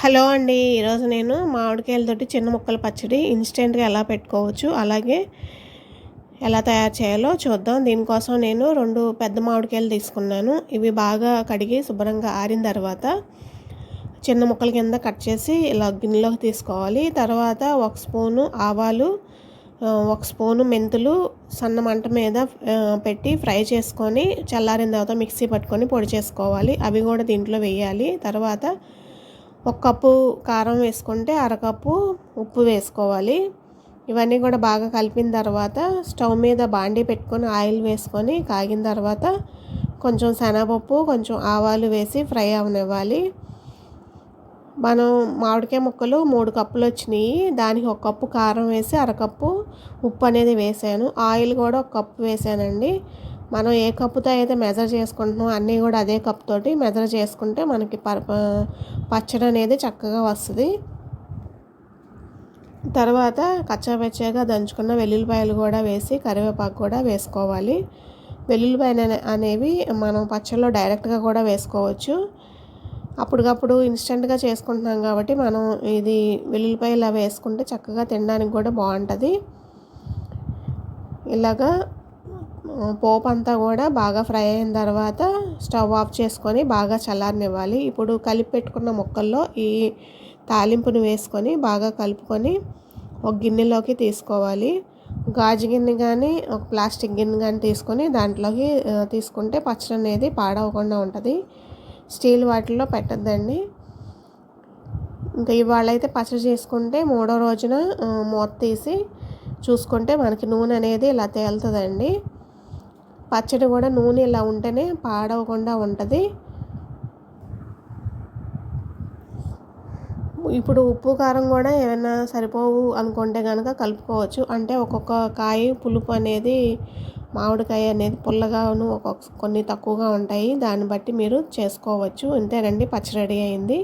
Hello అండి ఈరోజు నేను మామిడికాయలతోటి చిన్న ముక్కల పచ్చడి ఇన్స్టెంట్గా ఎలా పెట్టుకోవచ్చు అలాగే ఎలా తయారు చేయాలో చూద్దాం. దీనికోసం నేను రెండు పెద్ద మామిడికాయలు తీసుకున్నాను. ఇవి బాగా కడిగి శుభ్రంగా ఆరిన తర్వాత చిన్న ముక్కల కింద కట్ చేసి ఇలా గిన్నెలోకి తీసుకోవాలి. తర్వాత ఒక స్పూను ఆవాలు ఒక స్పూను మెంతులు సన్న మంట మీద పెట్టి ఫ్రై చేసుకొని చల్లారిన తర్వాత మిక్సీ పట్టుకొని పొడి చేసుకోవాలి. అవి కూడా దీంట్లో వేయాలి. తర్వాత ఒక కప్పు కారం వేసుకుంటే అరకప్పు ఉప్పు వేసుకోవాలి. ఇవన్నీ కూడా బాగా కలిపిన తర్వాత స్టవ్ మీద బాండీ పెట్టుకొని ఆయిల్ వేసుకొని కాగిన తర్వాత కొంచెం శనగపప్పు కొంచెం ఆవాలు వేసి ఫ్రై అవనివ్వాలి. మనం మామిడికాయ ముక్కలు మూడు కప్పులు వచ్చినాయి. దానికి ఒక కప్పు కారం వేసి అరకప్పు ఉప్పు అనేది వేసాను. ఆయిల్ కూడా ఒక కప్పు వేసానండి. మనం ఏ కప్పుతో అయితే మెజర్ చేసుకుంటున్నామో అన్నీ కూడా అదే కప్ తోటి మెజర్ చేసుకుంటే మనకి పచ్చడి అనేది చక్కగా వస్తుంది. తర్వాత కచ్చాపచ్చాగా దంచుకున్న వెల్లుల్లిపాయలు కూడా వేసి కరివేపాకు కూడా వేసుకోవాలి. వెల్లుల్లిపాయలు అనేవి మనం పచ్చళ్ళలో డైరెక్ట్గా కూడా వేసుకోవచ్చు. అప్పటికప్పుడు ఇన్స్టెంట్గా చేసుకుంటున్నాం కాబట్టి మనం ఇది వెల్లుల్లిపాయలు అవి వేసుకుంటే చక్కగా తినడానికి కూడా బాగుంటుంది. ఇలాగా పోపు అంతా కూడా బాగా ఫ్రై అయిన తర్వాత స్టవ్ ఆఫ్ చేసుకొని బాగా చల్లారనివ్వాలి. ఇప్పుడు కలిపి పెట్టుకున్న ముక్కల్లో ఈ తాలింపును వేసుకొని బాగా కలుపుకొని ఒక గిన్నెలోకి తీసుకోవాలి. గాజు గిన్నె కానీ ఒక ప్లాస్టిక్ గిన్నె కానీ తీసుకొని దాంట్లోకి తీసుకుంటే పచ్చడి అనేది పాడవకుండా ఉంటుంది. స్టీల్ వాటిల్లో పెట్టద్దండి. ఇంకా ఇవాళ అయితే పచ్చడి చేసుకుంటే మూడో రోజున మూత తీసి చూసుకుంటే మనకి నూనె అనేది ఇలా తేలుతుందండి. పచ్చడి కూడా నూనె ఇలా ఉంటేనే పాడవకుండా ఉంటుంది. ఇప్పుడు ఉప్పు కారం కూడా ఏమైనా సరిపోవు అనుకుంటే కనుక కలుపుకోవచ్చు. అంటే ఒక్కొక్క కాయ పులుపు అనేది మామిడికాయ అనేది పుల్లగాను ఒక్కొక్క కొన్ని తక్కువగా ఉంటాయి. దాన్ని బట్టి మీరు చేసుకోవచ్చు. అంతేనండి పచ్చడి రెడీ అయింది.